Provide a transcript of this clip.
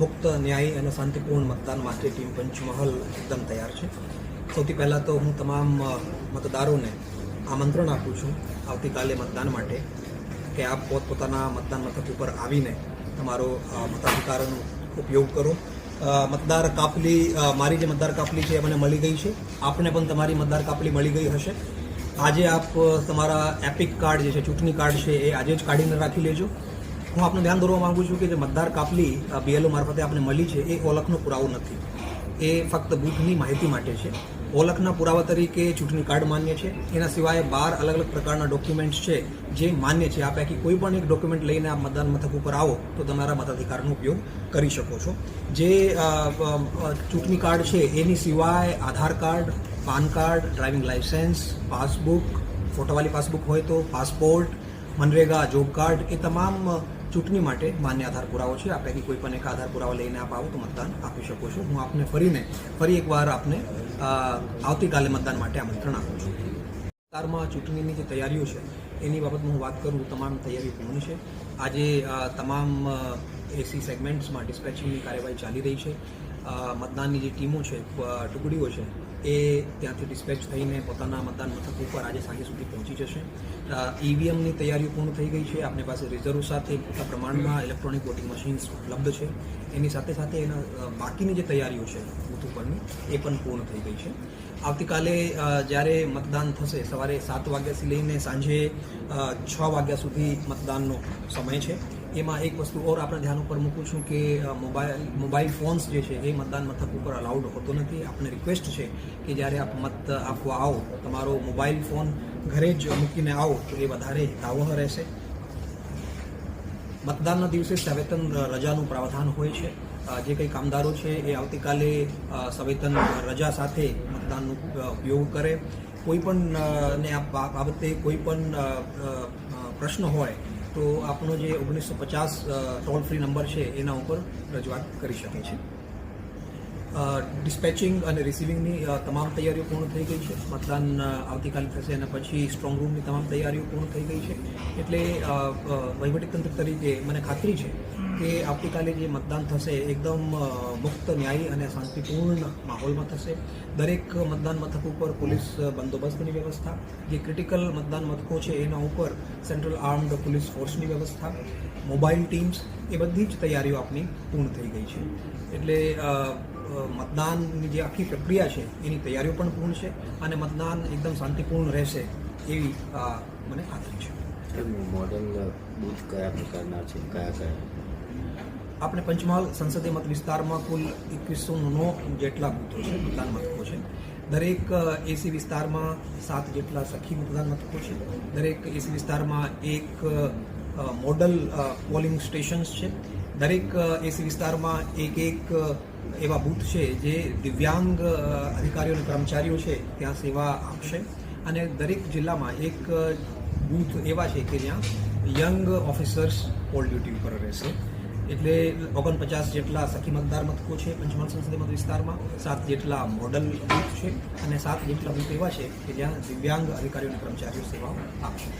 મુક્ત, ન્યાયી અને શાંતિપૂર્ણ મતદાન માટે ટીમ પંચમહાલ એકદમ તૈયાર છે. સૌથી પહેલાં તો હું તમામ મતદારોને આમંત્રણ આપું છું આવતીકાલે મતદાન માટે કે આપ પોતપોતાના મતદાન મથક ઉપર આવીને તમારો મતાધિકારનો ઉપયોગ કરો. મતદાર કાપલી મારી જે મતદાર કાપલી છે એ મને મળી ગઈ છે. આપને પણ તમારી મતદાર કાપલી મળી ગઈ હશે. આજે આપ તમારા એપિક કાર્ડ જે છે, ચૂંટણી કાર્ડ છે એ આજે જ કાઢીને રાખી લેજો. હું આપનું ધ્યાન દોરવા માંગુ છું કે જે મતદાર કાપલી બીએલઓ મારફતે આપને મળી છે, એ ઓળખનો પુરાવો નથી. એ ફક્ત બૂથની માહિતી માટે છે. ઓળખના પુરાવા તરીકે ચૂંટણી કાર્ડ માન્ય છે. એના સિવાય બાર અલગ અલગ પ્રકારના ડોક્યુમેન્ટ્સ છે, જે માન્ય છે. આ પૈકી કોઈ પણ એક ડોક્યુમેન્ટ લઈને આ મતદાન મથક ઉપર આવો, તો તમારા મતાધિકારનો ઉપયોગ કરી શકો છો. જે ચૂંટણી કાર્ડ છે, એની સિવાય Aadhaar card, PAN card, driving licence, passbook, ફોટોવાળી passbook હોય તો પાસપોર્ટ, મનરેગા, જોબ કાર્ડ, એ તમામ ચૂંટણી માટે માન્ય આધાર પુરાવો છે. આ પૈકી કોઈ પણ એક આધાર પુરાવો લઈને આપ આવો તો મતદાન આપી શકો છો. હું આપને ફરીને, ફરી એકવાર આપને આવતીકાલે મતદાન માટે આમંત્રણ આપું છું. વિસ્તારમાં ચૂંટણીની જે તૈયારીઓ છે, એની બાબતમાં હું વાત કરું, તમામ તૈયારી પૂર્ણ છે. આજે તમામ એસી સેગમેન્ટ્સમાં ડિસ્પેચિંગની કાર્યવાહી ચાલી રહી છે. મતદાનની જે ટીમો છે ટુકડીઓ છે એ ત્યાંથી ડિસ્પેચ થઈને પોતાના મતદાન મથક ઉપર આજે સાંજે સુધી પહોંચી જશે. ઈવીએમની તૈયારીઓ પૂર્ણ થઈ ગઈ છે. આપણી પાસે રિઝર્વ સાથે મોટા પ્રમાણમાં ઇલેક્ટ્રોનિક વોટિંગ મશીન્સ ઉપલબ્ધ છે. એની સાથે સાથે એના બાકીની જે તૈયારીઓ છે બુથ ઉપરની, એ પણ પૂર્ણ થઈ ગઈ છે. આવતીકાલે જ્યારે મતદાન થશે, સવારે સાત વાગ્યાથી લઈને સાંજે છ વાગ્યા સુધી મતદાનનો સમય છે. એમાં એક વસ્તુ ઓર આપણે ધ્યાન ઉપર મૂકું છું કે મોબાઈલ મોબાઈલ ફોન્સ જે છે, એ મતદાન મથક ઉપર અલાઉડ હોતો નથી. આપણે રિક્વેસ્ટ છે કે જ્યારે આપ મત આપવા આવો, તમારો મોબાઈલ ફોન ઘરે જ મૂકીને આવો, તો એ વધારે હિતાવહ રહેશે. મતદાનના દિવસે સવેતન રજાનું પ્રાવધાન હોય છે. જે કંઈ કામદારો છે, એ આવતીકાલે સવેતન રજા સાથે મતદાનનો ઉપયોગ કરે. કોઈ પણ ને આ બાબતે કોઈ પણ પ્રશ્ન હોય તો આપણો જે ઓગણીસો પચાસ ટોલ ફ્રી નંબર છે એના ઉપર રજૂઆત કરી શકે છે. ડિસ્પેચિંગ અને રિસીવિંગની તમામ તૈયારીઓ પૂર્ણ થઈ ગઈ છે. મતદાન આવતીકાલે થશે અને પછી સ્ટ્રોંગ રૂમની તમામ તૈયારીઓ પૂર્ણ થઈ ગઈ છે. એટલે વહીવટીતંત્ર તરીકે મને ખાતરી છે કે આવતીકાલે જે મતદાન થશે એકદમ મુક્ત, ન્યાયી અને શાંતિપૂર્ણ માહોલમાં થશે. દરેક મતદાન મથક ઉપર પોલીસ બંદોબસ્તની વ્યવસ્થા, જે ક્રિટિકલ મતદાન મથકો છે એના ઉપર સેન્ટ્રલ આર્મ્ડ પોલીસ ફોર્સની વ્યવસ્થા મોબાઈલ ટીમ્સ એ બધી જ તૈયારીઓ આપની પૂર્ણ થઈ ગઈ છે. એટલે મતદાનની જે આખી પ્રક્રિયા છે એની તૈયારીઓ પણ પૂર્ણ છે અને મતદાન એકદમ શાંતિપૂર્ણ રહેશે એવી મને ખાતરી છે. મોડલ બૂથ કયા પ્રકારના છે? કયા કયા? આપણે પંચમહાલ સંસદીય મત વિસ્તારમાં કુલ એકવીસો નો જેટલા બૂથો છે મતદાન મથકો છે. દરેક એસી વિસ્તારમાં સાત જેટલા સખી મતદાન મથકો છે. દરેક એસી વિસ્તારમાં એક મોડલ પોલિંગ સ્ટેશન્સ છે. દરેક એસી વિસ્તારમાં એક એક એવા બૂથ છે જે દિવ્યાંગ અધિકારીઓ અને કર્મચારીઓ છે, ત્યાં સેવા આપશે. અને દરેક જિલ્લામાં એક બૂથ એવા છે કે જ્યાં યંગ ઓફિસર્સ ઓલ ડ્યુટી ઉપર રહેશે. એટલે ઓગણપચાસ જેટલા સખી મતદાર મથકો છે, પંચમહાલ સંસદીય મત વિસ્તારમાં, સાત જેટલા મોડલ બૂથ છે અને સાત જેટલા બૂથ એવા છે કે જ્યાં દિવ્યાંગ અધિકારીઓ અને કર્મચારીઓ સેવાઓ આપશે.